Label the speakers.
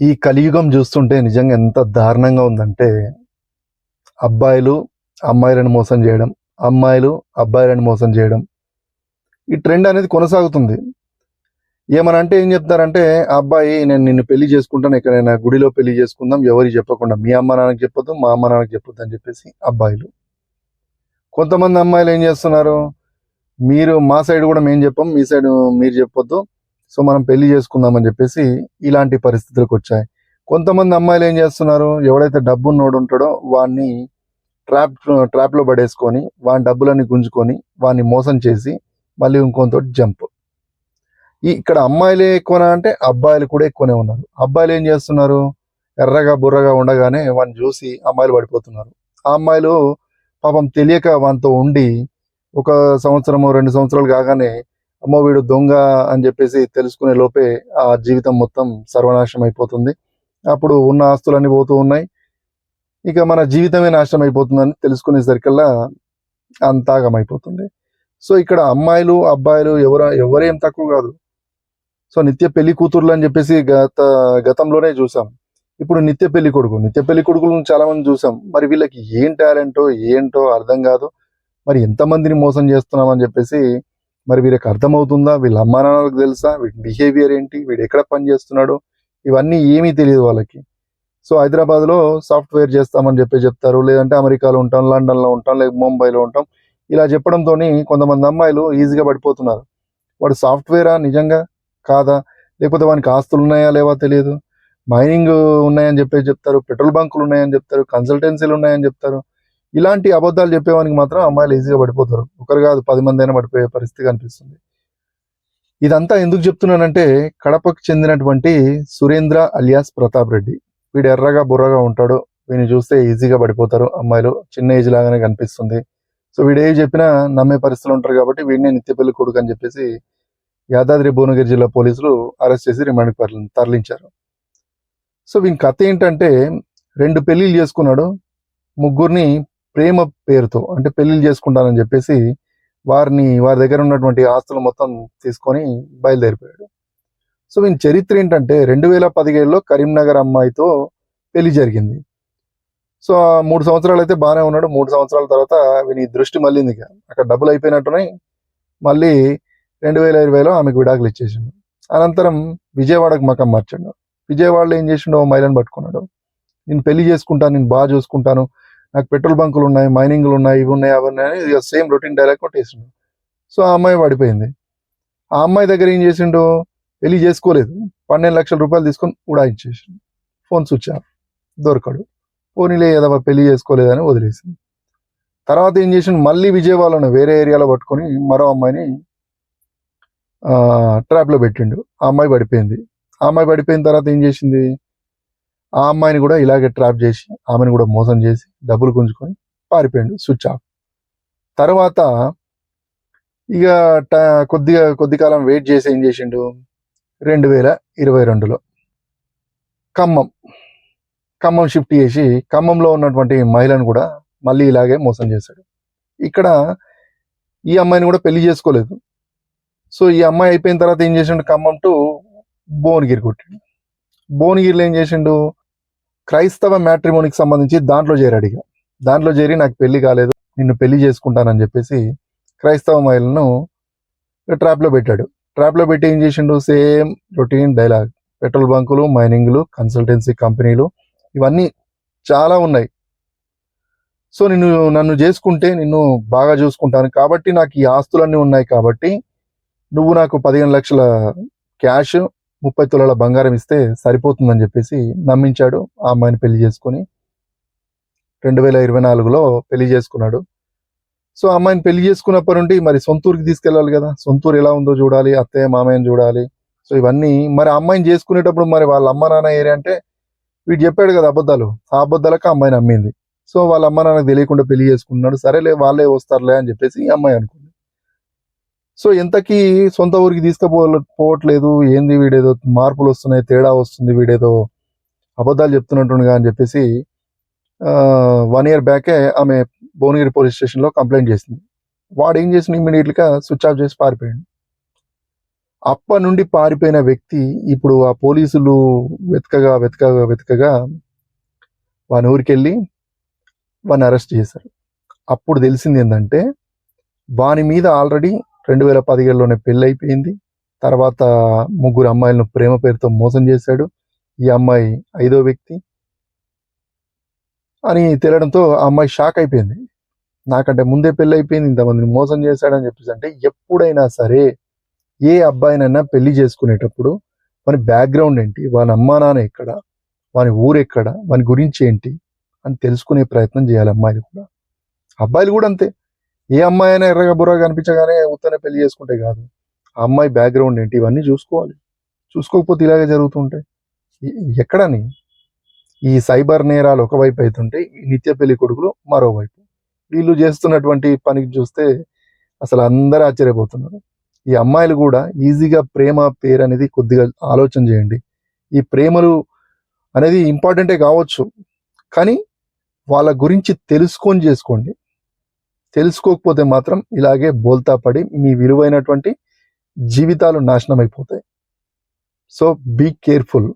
Speaker 1: ఈ కలియుగం చూస్తుంటే నిజంగా ఎంత దారుణంగా ఉందంటే అబ్బాయిలు అమ్మాయిలను మోసం చేయడం అమ్మాయిలు అబ్బాయిలను మోసం చేయడం. ఈ ట్రెండ్ అనేది కొనసాగుతుంది. ఏమనంటే ఏం చెప్తారంటే అబ్బాయి నేను నిన్ను పెళ్ళి చేసుకుంటాను ఎక్కడైనా గుడిలో పెళ్ళి చేసుకుందాం ఎవరికి చెప్పకుండా మీ అమ్మ నాన్నకి చెప్పొద్దు మా అమ్మ నాన్నకి చెప్పొద్దు అని చెప్పేసి అబ్బాయిలు. కొంతమంది అమ్మాయిలు ఏం చేస్తున్నారు? మీరు మా సైడ్ కూడా మేము చెప్పాం మీ సైడ్ మీరు చెప్పొద్దు సో మనం పెళ్ళి చేసుకుందామని చెప్పేసి ఇలాంటి పరిస్థితులకు వచ్చాయి. కొంతమంది అమ్మాయిలు ఏం చేస్తున్నారు? ఎవడైతే డబ్బు ఉన్నోడు ఉంటాడో వాడిని ట్రాప్ ట్రాప్లో పడేసుకొని వాని డబ్బులన్నీ గుంజుకొని వాడిని మోసం చేసి మళ్ళీ ఇంకొంతో జంప్. ఈ ఇక్కడ అమ్మాయిలే ఎక్కువనా అంటే అబ్బాయిలు కూడా ఎక్కువనే ఉన్నారు. అబ్బాయిలు ఏం చేస్తున్నారు? ఎర్రగా బుర్రగా ఉండగానే వాడిని చూసి అమ్మాయిలు పడిపోతున్నారు. ఆ అమ్మాయిలు పాపం తెలియక వానితో ఉండి ఒక సంవత్సరము రెండు సంవత్సరాలు కాగానే అమ్మో వీడు దొంగ అని చెప్పేసి తెలుసుకునే లోపే ఆ జీవితం మొత్తం సర్వనాశనం అయిపోతుంది. అప్పుడు ఉన్న ఆస్తులన్నీ పోతూ ఉన్నాయి. ఇక మన జీవితమే నాశనం అయిపోతుందని తెలుసుకునేసరికల్లా అంతాగం అయిపోతుంది సో ఇక్కడ అమ్మాయిలు అబ్బాయిలు ఎవరు ఎవరేం తక్కువ కాదు. సో నిత్య పెళ్ళి కూతుర్లు అని చెప్పేసి గత గతంలోనే చూసాం. ఇప్పుడు నిత్య పెళ్ళి కొడుకు నిత్య పెళ్ళి కొడుకులను చాలా మంది చూసాం. మరి వీళ్ళకి ఏం టాలెంటో ఏంటో అర్థం కాదు. మరి ఎంతమందిని మోసం చేస్తున్నామని చెప్పేసి మరి వీరికి అర్థమవుతుందా? వీళ్ళ అమ్మా నాన్నలకు తెలుసా? వీటి బిహేవియర్ ఏంటి? వీడు ఎక్కడ పని చేస్తున్నాడు? ఇవన్నీ ఏమీ తెలియదు వాళ్ళకి. సో హైదరాబాద్లో సాఫ్ట్వేర్ చేస్తామని చెప్పి చెప్తారు. లేదంటే అమెరికాలో ఉంటాం లండన్లో ఉంటాం లేదా ముంబైలో ఉంటాం. ఇలా చెప్పడంతో కొంతమంది అమ్మాయిలు ఈజీగా పడిపోతున్నారు. వాడు సాఫ్ట్వేరా? నిజంగా? కాదా? లేకపోతే వానికి ఆస్తులు ఉన్నాయా? లేవా? తెలియదు. మైనింగ్ ఉన్నాయని చెప్పి చెప్తారు. పెట్రోల్ బంకులు ఉన్నాయని చెప్తారు. కన్సల్టెన్సీలు ఉన్నాయని చెప్తారు. ఇలాంటి అబద్ధాలు చెప్పేవానికి మాత్రం అమ్మాయిలు ఈజీగా పడిపోతారు. ఒకరు కాదు పది మంది అయినా పడిపోయే పరిస్థితి కనిపిస్తుంది. ఇదంతా ఎందుకు చెప్తున్నానంటే కడపకు చెందినటువంటి సురేంద్ర అలియాస్ ప్రతాప్ రెడ్డి. వీడు ఎర్రగా బుర్రగా ఉంటాడు. వీడిని చూస్తే ఈజీగా పడిపోతారు అమ్మాయిలు. చిన్న ఏజ్ లాగానే కనిపిస్తుంది. సో వీడు ఏ చెప్పినా నమ్మే పరిస్థితులు ఉంటారు కాబట్టి వీడిని నిత్య పెళ్ళి కొడుకు అని చెప్పేసి యాదాద్రి భువనగిరి జిల్లా పోలీసులు అరెస్ట్ చేసి రిమాండ్కి తరలించారు. సో వీని కథ ఏంటంటే రెండు పెళ్ళిళ్ళు చేసుకున్నాడు. ముగ్గురిని ప్రేమ పేరుతో అంటే పెళ్ళిళ్ళు చేసుకుంటానని చెప్పేసి వారిని వారి దగ్గర ఉన్నటువంటి ఆస్తులు మొత్తం తీసుకొని బయలుదేరిపోయాడు. సో వీని చరిత్ర ఏంటంటే రెండు వేల పదిహేడులో కరీంనగర్ అమ్మాయితో పెళ్ళి జరిగింది. సో ఆ మూడు సంవత్సరాలు అయితే బాగానే ఉన్నాడు. మూడు సంవత్సరాల తర్వాత వీని దృష్టి మళ్ళీంది ఇక. అక్కడ డబ్బులు అయిపోయినట్టున్నాయి. మళ్ళీ రెండు వేల ఇరవైలో ఆమెకు విడాకులు ఇచ్చేసిండు. అనంతరం విజయవాడకు మకం మార్చాడు. విజయవాడలో ఏం చేసిండు మహిళను పట్టుకున్నాడు. నేను పెళ్ళి చేసుకుంటాను నేను బాగా చూసుకుంటాను నాకు పెట్రోల్ బంకులు ఉన్నాయి మైనింగ్లు ఉన్నాయి ఇవి ఉన్నాయి అవి ఉన్నాయి ఇక సేమ్ రొటీన్ డైలాగ్ కొట్టేసిండు సో ఆ అమ్మాయి పడిపోయింది ఆ అమ్మాయి దగ్గర ఏం చేసిండు? పెళ్ళి చేసుకోలేదు. పన్నెండు లక్షల రూపాయలు తీసుకొని ఉడాయించేసిండు. Phone switch off. దొరకడు. పోనీలే ఏదో పెళ్ళి చేసుకోలేదని వదిలేసింది. తర్వాత ఏం చేసిండు? మళ్ళీ విజయవాడలోనే వేరే ఏరియాలో పట్టుకొని మరో అమ్మాయిని ట్రాప్లో పెట్టిండు. ఆ అమ్మాయి పడిపోయింది. ఆ అమ్మాయి పడిపోయిన తర్వాత ఏం చేసింది? ఆ అమ్మాయిని కూడా ఇలాగే ట్రాప్ చేసి ఆమెను కూడా మోసం చేసి డబ్బులు గుంజుకొని పారిపోయాడు స్విచ్ ఆఫ్. తర్వాత ఇక ట- కొద్దిగా కొద్ది కాలం వెయిట్ చేసి ఏం చేసిండు? రెండు వేల ఇరవై రెండులో ఖమ్మం ఖమ్మం షిఫ్ట్ చేసి ఖమ్మంలో ఉన్నటువంటి మహిళను కూడా మళ్ళీ ఇలాగే మోసం చేశాడు. ఇక్కడ ఈ అమ్మాయిని కూడా పెళ్ళి చేసుకోలేదు. సో ఈ అమ్మాయి అయిపోయిన తర్వాత ఏం చేసిండు? ఖమ్మం టు భువనగిరి కొట్టిండు. భువనగిరిలో ఏం చేసిండు? క్రైస్తవ మ్యాట్రిమోనికి సంబంధించి దాంట్లో చేరాడు ఇక. దాంట్లో చేరి నాకు పెళ్ళి కాలేదు నిన్ను పెళ్ళి చేసుకుంటానని చెప్పేసి క్రైస్తవ మహిళను ట్రాప్లో పెట్టాడు. ట్రాప్లో పెట్టి ఏం చేసిండు? Same routine dialogue. పెట్రోల్ బంకులు మైనింగ్లు కన్సల్టెన్సీ కంపెనీలు ఇవన్నీ చాలా ఉన్నాయి. సో నిన్ను నన్ను చేసుకుంటే నిన్ను బాగా చూసుకుంటాను కాబట్టి నాకు ఈ ఆస్తులన్నీ ఉన్నాయి కాబట్టి నువ్వు నాకు పదిహేను లక్షల క్యాష్ ముప్పై తులాల బంగారం ఇస్తే సరిపోతుందని చెప్పేసి నమ్మించాడు. ఆ అమ్మాయిని పెళ్ళి చేసుకొని రెండు వేల ఇరవై నాలుగులో పెళ్ళి చేసుకున్నాడు. సో అమ్మాయిని పెళ్ళి చేసుకున్నప్పటి నుండి మరి సొంతూరుకి తీసుకెళ్ళాలి కదా. సొంతూరు ఎలా ఉందో చూడాలి అత్తయ్య మామయ్యని చూడాలి. సో ఇవన్నీ మరి అమ్మాయిని చేసుకునేటప్పుడు మరి వాళ్ళ అమ్మ నాన్న ఏరియా అంటే వీడు చెప్పాడు కదా అబద్ధాలు. ఆ అబద్ధాలకు అమ్మాయిని అమ్మింది సో వాళ్ళ అమ్మ నాన్నకు తెలియకుండా పెళ్ళి చేసుకున్నాడు సరేలే వాళ్ళే వస్తారులే అని చెప్పేసి ఈ అమ్మాయి అనుకుంది. సో ఎంతకీ సొంత ఊరికి తీసుకుపో పోవట్లేదు. ఏంది వీడేదో మార్పులు వస్తున్నాయి తేడా వస్తుంది వీడేదో అబద్ధాలు చెప్తున్నట్టుగా అని చెప్పేసి వన్ ఇయర్ బ్యాకే ఆమె భువనగిరి పోలీస్ స్టేషన్లో కంప్లైంట్ చేసింది. వాడు ఏం చేసిన ఇమ్మీడియట్గా స్విచ్ ఆఫ్ చేసి పారిపోయాడు. అప్ప నుండి పారిపోయిన వ్యక్తి ఇప్పుడు ఆ పోలీసులు వెతకగా వెతకగా వెతకగా వాని ఊరికెళ్ళి వాని అరెస్ట్ చేశారు. అప్పుడు తెలిసింది ఏంటంటే వాని మీద ఆల్రెడీ రెండు వేల పదిహేడులోనే పెళ్ళి అయిపోయింది తర్వాత ముగ్గురు అమ్మాయిలను ప్రేమ పేరుతో మోసం చేశాడు. ఈ అమ్మాయి ఐదో వ్యక్తి అని తెలియడంతో ఆ అమ్మాయి షాక్ అయిపోయింది. నాకంటే ముందే పెళ్ళి అయిపోయింది ఇంతమందిని మోసం చేశాడని చెప్పేసి అంటే ఎప్పుడైనా సరే ఏ అబ్బాయినైనా పెళ్ళి చేసుకునేటప్పుడు వాని బ్యాక్గ్రౌండ్ ఏంటి వాని అమ్మా నాన్న ఎక్కడ వాని ఊరు ఎక్కడ వాని గురించి ఏంటి అని తెలుసుకునే ప్రయత్నం చేయాలి అమ్మాయిలు కూడా. అబ్బాయిలు కూడా అంతే. ఏ అమ్మాయి అయినా ఎర్రగా బుర్రగా కనిపించగానే ఉత్తనే పెళ్ళి చేసుకుంటే కాదు. ఆ అమ్మాయి బ్యాక్గ్రౌండ్ ఏంటి? ఇవన్నీ చూసుకోవాలి. చూసుకోకపోతే ఇలాగే జరుగుతుంటాయి ఎక్కడని? ఈ సైబర్ నేరాలు ఒకవైపు అవుతుంటే ఈ నిత్య పెళ్ళి కొడుకులు మరోవైపు. వీళ్ళు చేస్తున్నటువంటి పనికి చూస్తే అసలు అందరూ ఆశ్చర్యపోతున్నారు. ఈ అమ్మాయిలు కూడా ఈజీగా ప్రేమ పేరు అనేది కొద్దిగా ఆలోచన చేయండి. ఈ ప్రేమలు అనేది ఇంపార్టెంటే కావచ్చు. కానీ వాళ్ళ గురించి తెలుసుకొని చేసుకోండి. తెలుసుకోకపోతే మాత్రం ఇలాగే బోల్తా పడి మీ విలువైనటువంటి జీవితాలు నాశనం అయిపోతాయి సో బీ కేర్ఫుల్